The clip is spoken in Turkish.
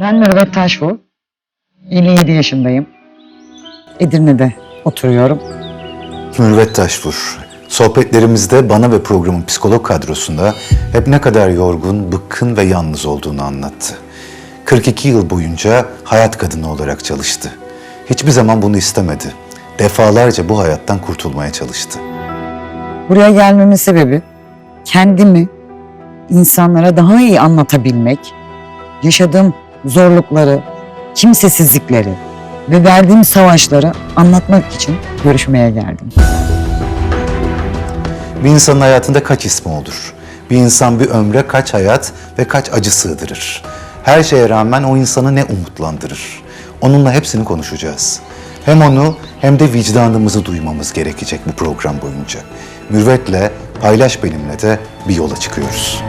Ben Mürvet Taşbu. 57 yaşındayım. Edirne'de oturuyorum. Mürvet Taşvur. Sohbetlerimizde bana ve programın psikolog kadrosunda hep ne kadar yorgun, bıkkın ve yalnız olduğunu anlattı. 42 yıl boyunca hayat kadını olarak çalıştı. Hiçbir zaman bunu istemedi. Defalarca bu hayattan kurtulmaya çalıştı. Buraya gelmemin sebebi kendimi insanlara daha iyi anlatabilmek, yaşadığım zorlukları, kimsesizlikleri ve verdiğim savaşları anlatmak için görüşmeye geldim. Bir insanın hayatında kaç ismi olur? Bir insan bir ömre kaç hayat ve kaç acı sığdırır? Her şeye rağmen o insanı ne umutlandırır? Onunla hepsini konuşacağız. Hem onu hem de vicdanımızı duymamız gerekecek bu program boyunca. Mürvet'le, paylaş benimle de bir yola çıkıyoruz.